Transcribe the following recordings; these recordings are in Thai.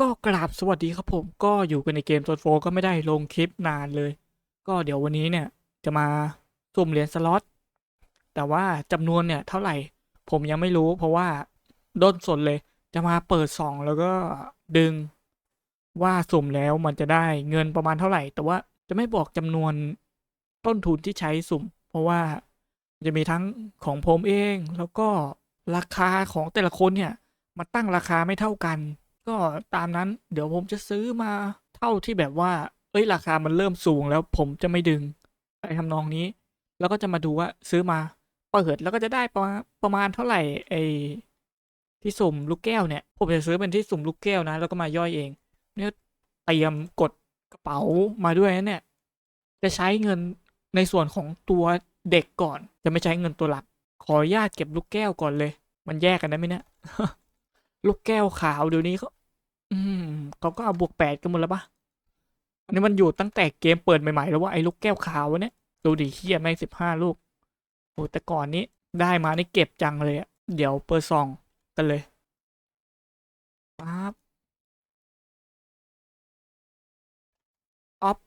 ก็กราบสวัสดีครับผมก็อยู่กันในเกมโซนโฟก็ไม่ได้ลงคลิปนานเลย ก็เดี๋ยววันนี้เนี่ยจะมาสุ่มเหรียญสล็อตแต่ว่าจำนวนเนี่ยเท่าไหร่ผมยังไม่รู้ เพราะว่าด้นสนเลยจะมาเปิดซองแล้วก็ดึงว่าสุ่มแล้วมันจะได้เงินประมาณเท่าไหร่ แต่ว่าจะไม่บอกจำนวนต้นทุนที่ใช้สุ่ม เพราะว่าจะมีทั้งของผมเองแล้วก็ราคาของแต่ละคนเนี่ยมาตั้งราคาไม่เท่ากัน ก็ตามนั้นเดี๋ยวผมจะซื้อมาเท่าที่แบบว่า เอ้ยราคามันเริ่มสูงแล้วผมจะไม่ดึงไรทำนองนี้ แล้วก็จะมาดูว่าซื้อมาเปิดแล้วก็จะได้ประมาณประมาณเท่าไหร่ไอที่สุ่มลูกแก้วเนี่ย ผมจะซื้อเป็นที่สุ่มลูกแก้วนะ แล้วก็มาย่อยเอง เนี่ยเตรียมกดกระเป๋ามาด้วยนะเนี่ย จะใช้เงินในส่วนของตัวเด็กก่อน จะไม่ใช้เงินตัวหลัก ขออนุญาตเก็บลูกแก้วก่อนเลย มันแยกกันได้ไหมเนี่ยลูกแก้วขาวเดี๋ยวนี้เขา อืมเขาก็เอาบวกแปดกันหมดแล้วปะอันนี้มันอยู่ตั้งแต่เกมเปิดใหม่ๆแล้วว่าไอ้ลูกแก้วขาวเนี่ยดูดิเฮียแม่งสิบห้าลูกโอ้แต่ก่อนนี้ได้มานี่เก็บจังเลยอะเดี๋ยวเปิดซองกันเลยปั๊บออฟ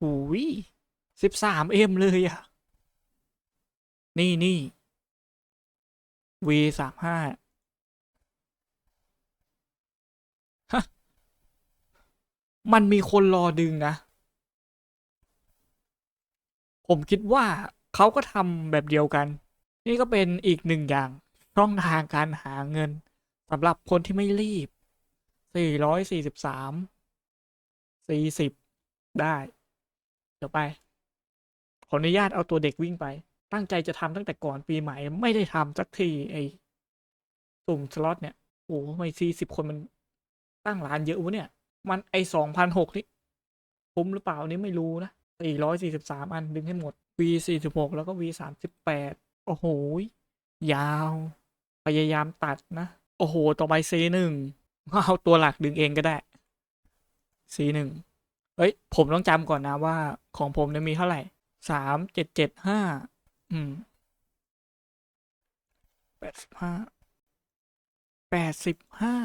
หูยสิบสามเอ็มเลยอะนี่นี่ V สามห้าฮะ มันมีคนรอดึงนะ ผมคิดว่าเขาก็ทำแบบเดียวกัน นี่ก็เป็นอีกหนึ่งอย่างช่องทางการหาเงินสำหรับคนที่ไม่รีบ 443 40 ได้ เดี๋ยวไป ขออนุญาตเอาตัวเด็กวิ่งไป ตั้งใจจะทำตั้งแต่ก่อนปีใหม่ ไม่ได้ทำสักทีไอ้สุ่มสล็อตเนี่ยโอ้ไม่สี่สิบคนมันตั้งร้านเยอะวะเนี่ย มันไอสองพันหกนี่คุ้มหรือเปล่านนี้ไม่รู้นะสี่ร้อยสี่สิบสามอันดึงให้หมด V สี่สิบหกแล้วก็ V สามสิบแปดโอ้โห ยาว พยายามตัดนะ โอ้โห ต่อไป C หนึ่งเอาตัวหลักดึงเองก็ได้ C หนึ่งเอ้ย ผมต้องจำก่อนนะว่าของผมเนี่ยมีเท่าไหร่สามเจ็ดเจ็ดห้า อืมแปดสิบห้าแปดสิบห้า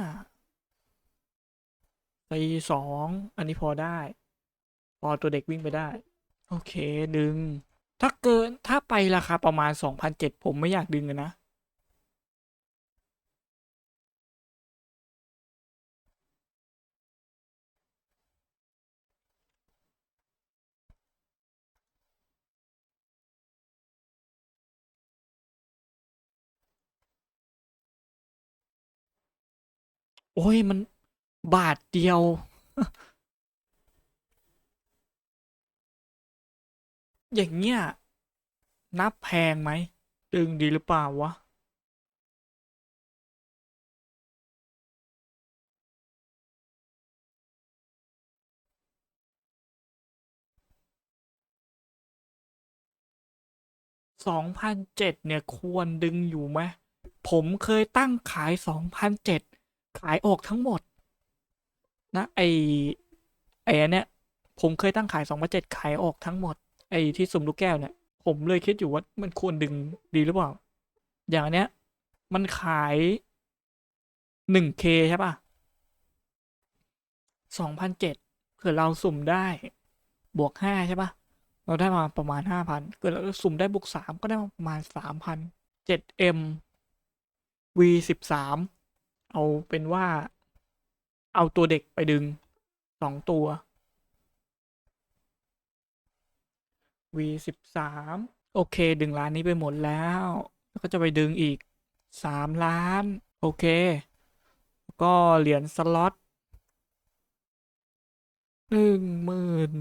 ตีสองอันนี้พอได้ พอตัวเด็กวิ่งไปได้ โอเคดึง ถ้าเกินถ้าไปราคาประมาณสองพันเจ็ดผมไม่อยากดึงนะ โอ้ยมันบาทเดียว อย่างเงี้ย นับแพงไหม ดึงดีหรือเปล่าวะ สองพันเจ็ดเนี่ยควรดึงอยู่ไหม ผมเคยตั้งขายสองพันเจ็ด ขายออกทั้งหมด นะไอไออันเนี้ยผมเคยตั้งขายสองพันเจ็ดขายออกทั้งหมด ไอที่สุ่มลูกแก้วเนี่ยผมเลยคิดอยู่ว่ามันควรดึงดีหรือเปล่า อย่างนเนี้ย มันขายหนึ่งเคใช่ปะสองพันเจ็ดเผื่อเราสุ่มได้บวกห้าใช่ปะเราได้มาประมาณห้าพันเกิดเราสุ่มได้บวกสามก็ได้มาประมาณสามพันเจ็ดเอ็ม V สิบสาม เอาเป็นว่า เอาตัวเด็กไปดึงสองตัว V สิบสามโอเค ดึงล้านนี้ไปหมดแล้ว แล้วก็จะไปดึงอีกสามล้าน โอเค ก็เหรียญสล็อตหนึ่งหมื่น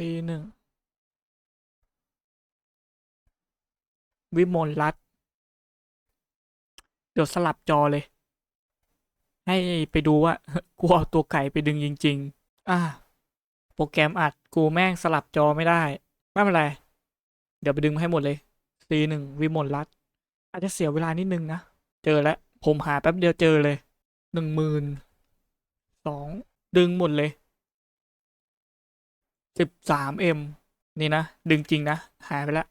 สี่หนึ่งวิมลรัตเดี๋ยวสลับจอเลย ให้ไปดูว่ากูเอาตัวไก่ไปดึงจริง ๆ อ่า โปรแกรมอัดกูแม่งสลับจอไม่ได้ ไม่เป็นไร เดี๋ยวไปดึงมาให้หมดเลย C หนึ่งวิมลรัตอาจจะเสียเวลานิดนึงนะ เจอแล้ว ผมหาแป๊บเดียวเจอเลยหนึ่งหมื่นสองดึงหมดเลย สิบสามเอ็มนี่นะ ดึงจริงนะ หายไปแล้ว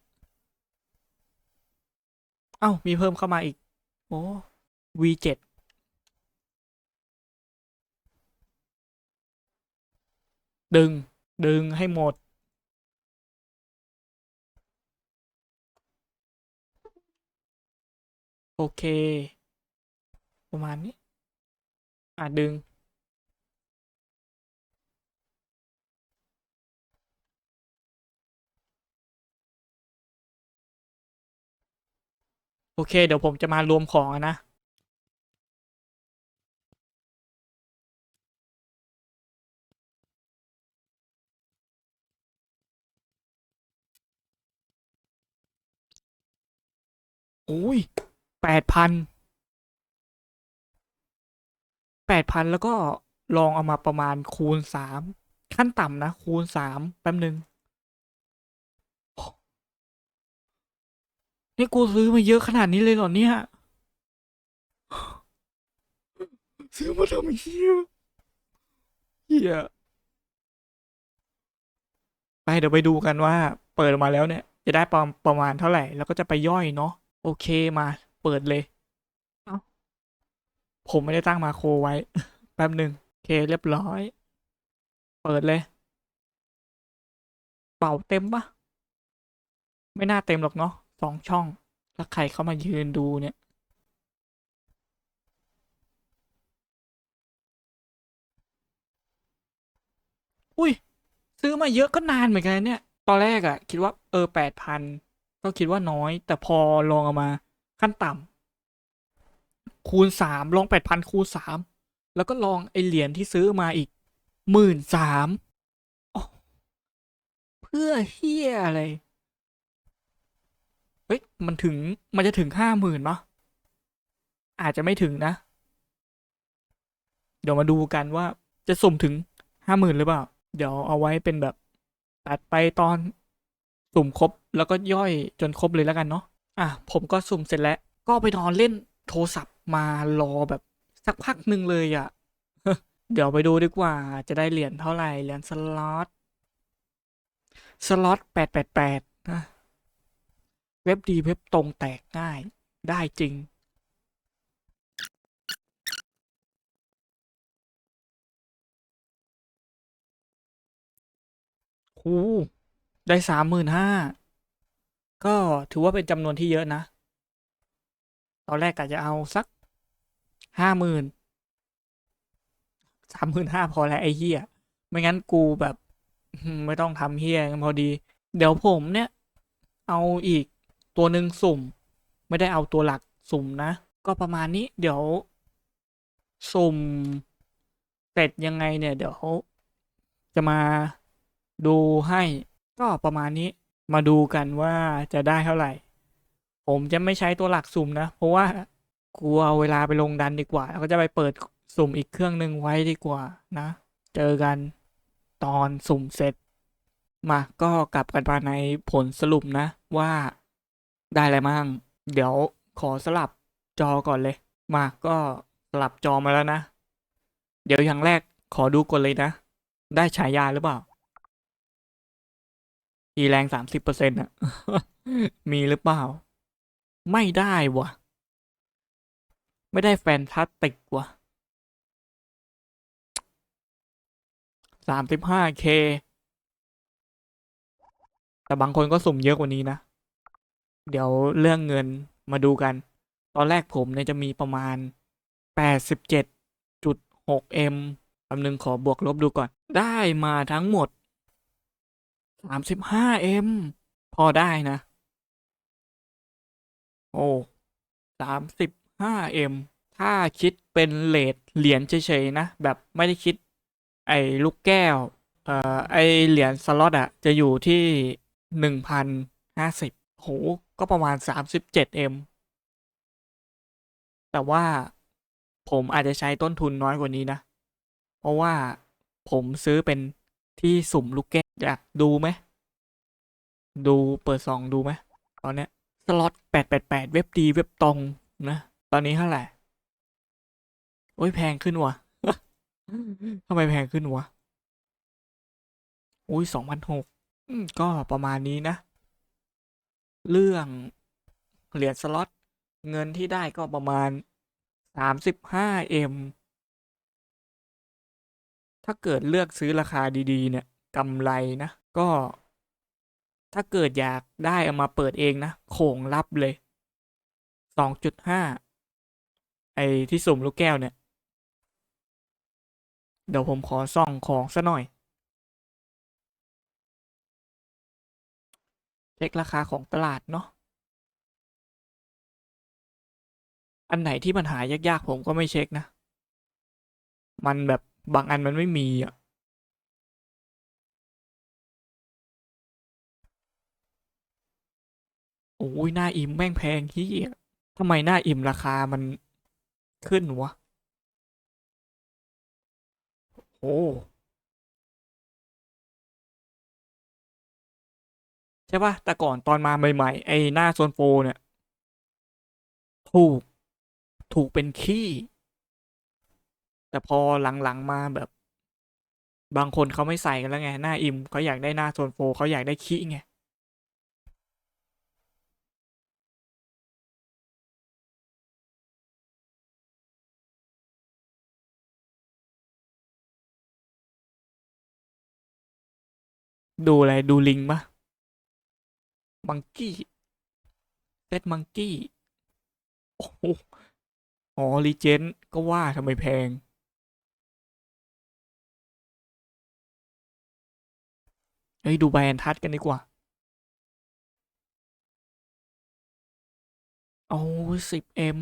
เอ้า มีเพิ่มเข้ามาอีก โอ้ V7 ดึง ดึงให้หมด โอเค ประมาณนี้ อะ ดึง โอเค เดี๋ยวผมจะมารวมของนะ โอ้ยแปดพันแปดพันแล้วก็ลองเอามาประมาณคูณสามขั้นต่ำนะ คูณสามแป๊บหนึ่ง นี่กูซื้อมาเยอะขนาดนี้เลยเหรอเนี่ย ซื้อมาทำเฮียเฮียไปเดี๋ยวไปดูกันว่า เปิดออกมาแล้วเนี่ย จะได้ประประมาณเท่าไหร่ แล้วก็จะไปย่อยเนาะโอเคมา เปิดเลย เอ้าผมไม่ได้ตั้งมาโครไว้ แป๊บหนึ่งโอเคเรียบร้อย เปิดเลย เป่าเต็มปะไม่น่าเต็มหรอกเนาะ สองช่องถ้าใครเข้ามายืนดูเนี่ย อุ้ย ซื้อมาเยอะก็นานเหมือนกันเนี่ย ตอนแรกอะคิดว่าเออแปดพันก็คิดว่าน้อย แต่พอลองเอามาขั้นต่ำคูณสามลองแปดพันคูณสามแล้วก็ลองไอเหรียญที่ซื้อมาอีกหมื่นสามเพื่อเฮียอะไร เฮ้ย มันถึง มันจะถึงห้าหมื่นปะอาจจะไม่ถึงนะ เดี๋ยวมาดูกันว่าจะสุ่มถึงห้าหมื่นหรือเปล่า เดี๋ยวเอาไว้เป็นแบบตัดไปตอนสุ่มครบแล้วก็ย่อยจนครบเลยแล้วกันเนาะ อะ ผมก็สุ่มเสร็จแล้ว ก็ไปนอนเล่นโทรศัพท์มารอแบบสักพักหนึ่งเลยอะ่ะ เดี๋ยวไปดูดีกว่า จะได้เหรียญเท่าไหร่ เหรียญสล็อต สล็อตแปดแปดแปดนะ ว็บดีเว็บตรงแตกง่ายได้จริงโอ้ได้สามหมื่นห้าก็ถือว่าเป็นจำนวนที่เยอะนะ ตอนแรกกะจะเอาสักห้าหมื่นสามหมื่นห้าพอแล้วไอ้เฮียไม่งั้นกูแบบ ไม่ต้องทำเฮียกันพอดี เดี๋ยวผมเนี่ย เอาอีก ตัวหนึ่งสุ่ม ไม่ได้เอาตัวหลักสุ่มนะ ก็ประมาณนี้เดี๋ยว สุ่มเสร็จยังไงเนี่ย เดี๋ยวจะมาดูให้ก็ประมาณนี้มาดูกันว่าจะได้เท่าไหร่ ผมจะไม่ใช้ตัวหลักสุ่มนะ เพราะว่ากูเอาเวลาไปลงดันดีกว่า แล้วก็จะไปเปิดสุ่มอีกเครื่องหนึ่งไว้ดีกว่านะ เจอกันตอนสุ่มเสร็จ มาก็กลับกันมาในผลสรุปนะว่า ได้อะไรมั่งเดี๋ยวขอสลับจอก่อนเลย มาก็สลับจอมาแล้วนะ เดี๋ยวอย่างแรกขอดูก่อนเลยนะ ได้ฉายาหรือเปล่า อีแรงสามสิบเปอร์เซ็นต์อะมีหรือเปล่า ไม่ได้วะไม่ได้แฟนตาสติกวะสามสิบห้าเคแต่บางคนก็สุ่มเยอะกว่านี้นะ เดี๋ยวเรื่องเงินมาดูกัน ตอนแรกผมเนี่ยจะมีประมาณแปดสิบเจ็ดจุดหกเอ็มคำนึงขอบวกลบดูก่อน ได้มาทั้งหมดสามสิบห้าเอ็มพอได้นะ โอ้สามสิบห้าเอ็มถ้าคิดเป็นเลทเหรียญเฉยๆนะ แบบไม่ได้คิด ไอ้ลูกแก้ว เอ่อ ไอ้เหรียญสล็อตอะจะอยู่ที่หนึ่งพันห้าสิบ โห ก็ประมาณสามสิบเจ็ดเอ็มแต่ว่าผมอาจจะใช้ต้นทุนน้อยกว่านี้นะ เพราะว่าผมซื้อเป็นที่สุ่มลูกแก้วอยากดูไหม ดูเปิดซองดูไหมตอนเนี้ยสล็อตแปดแปดแปดเว็บดีเว็บตรงนะ ตอนนี้เท่าไหร่ โอ้ยแพงขึ้นว่ะมแพงขึ้นวะ อุ้ยสองพันหกก็ประมาณนี้นะ เรื่องเหรียญสล็อตเงินที่ได้ก็ประมาณสามสิบห้าเอ็มถ้าเกิดเลือกซื้อราคาดีๆ เนี่ยกำไรนะ ก็ ถ้าเกิดอยากได้เอามาเปิดเองนะโขงรับเลยสองจุดห้าไอ้ที่สุ่มลูกแก้วเนี่ย เดี๋ยวผมขอส่องของซะหน่อย เช็คราคาของตลาดเนาะ อันไหนที่มันหายากๆ ผมก็ไม่เช็คนะ มันแบบบางอันมันไม่มีอะ โอ้ยหน้าอิ่มแม่งแพงที่ทำไมหน้าอิ่มราคามันขึ้นวะ โอ้ ใช่ปะแต่ก่อนตอนมาใหม่ๆ ไอ้หน้าโซนโฟเนี่ย ถูกถูกเป็นขี้ แต่พอหลังๆมาแบบ บางคนเขาไม่ใส่กันแล้วไง หน้าอิมเขาอยากได้หน้าโซนโฟเขาอยากได้ขี้ไงดูอะไร ดูลิงปะ มังกี้เซตมังกี้ โอ้โหอ๋อรีเจนก็ว่าทำไมแพง เฮ้ย ดูใบอันทัดกันดีกว่า เอาสิบเอ็ม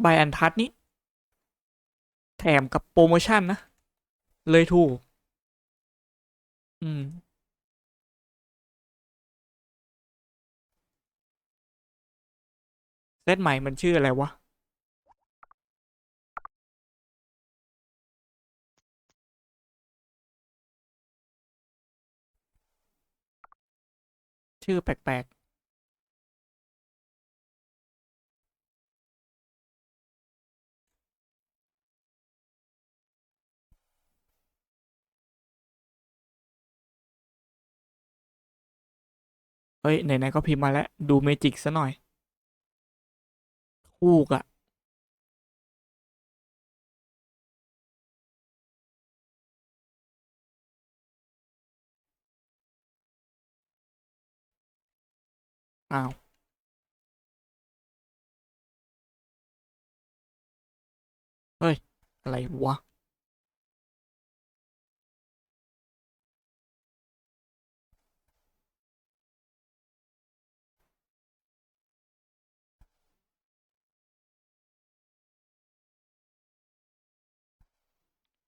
ใบอันทัดนี้แถมกับโปรโมชั่นนะ เลยถูก อืม เซตใหม่มันชื่ออะไรวะ ชื่อแปลกๆ เฮ้ย ไหนๆก็พิมพ์มาแล้ว ดูเมจิกซะหน่อยถูกอะอ้าว เฮ้ย อะไรวะ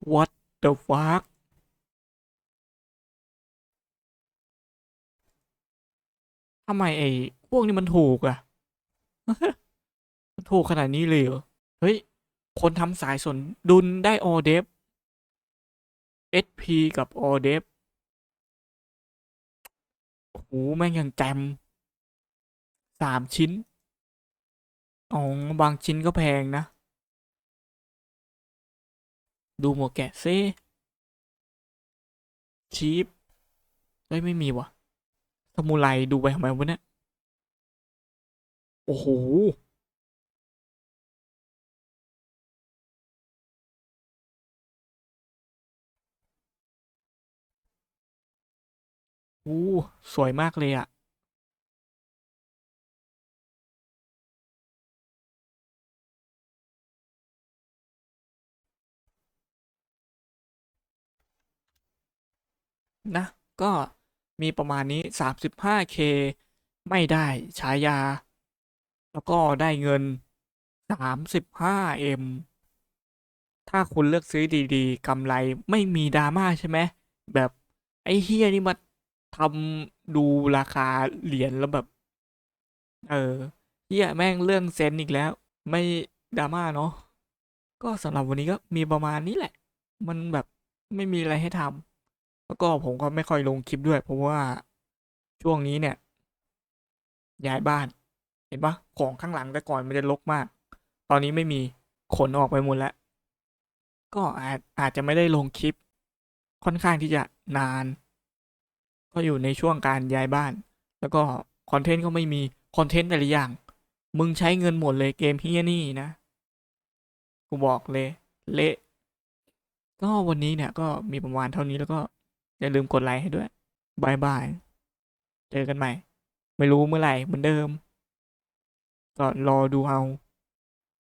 What the fuck ทำไมไอ้พวกนี้มันถูกอะมันถูกขนาดนี้เลยเหรอ เฮ้ย คนทำสายสนดุลได้ออเดฟ SP กับออเดฟโอ้โหแม่งยังแจมสามชิ้น อ๋อ บางชิ้นก็แพงนะ ดูหมวกแกะซิชีปเฮ้ยไม่มีวะสมุไรดูไปทำไมวะเนี่ยโอ้โหอู้สวยมากเลยอะ นะ ก็มีประมาณนี้ 35k ไม่ได้ฉายา แล้วก็ได้เงิน 35m ถ้าคุณเลือกซื้อดีๆกำไรไม่มีดราม่าใช่ไหมแบบไอ้เฮียนี่มาทำดูราคาเหรียญแล้วแบบ เออเฮียแม่งเรื่องเซนอีกแล้ว ไม่ดราม่าเนาะก็สำหรับวันนี้ก็มีประมาณนี้แหละ มันแบบไม่มีอะไรให้ทำ แล้วก็ผมก็ไม่ค่อยลงคลิปด้วย เพราะว่าช่วงนี้เนี่ย ย้ายบ้าน เห็นปะของข้างหลังแต่ก่อนมันจะรกมาก ตอนนี้ไม่มีขนออกไปหมดแล้ว ก็อาจอาจจะไม่ได้ลงคลิป ค่อนข้างที่จะนาน ก็อยู่ในช่วงการย้ายบ้าน แล้วก็คอนเทนต์ก็ไม่มีคอนเทนต์แต่ละอย่าง มึงใช้เงินหมดเลยเกมเฮียนี่นะ กูบอกเลย เละ ก็วันนี้เนี่ยก็มีประมาณเท่านี้แล้วก็ อย่าลืมกดไลค์ให้ด้วยบายบาย เจอกันใหม่ ไม่รู้เมื่อไหร่เหมือนเดิม ก็รอดูเอา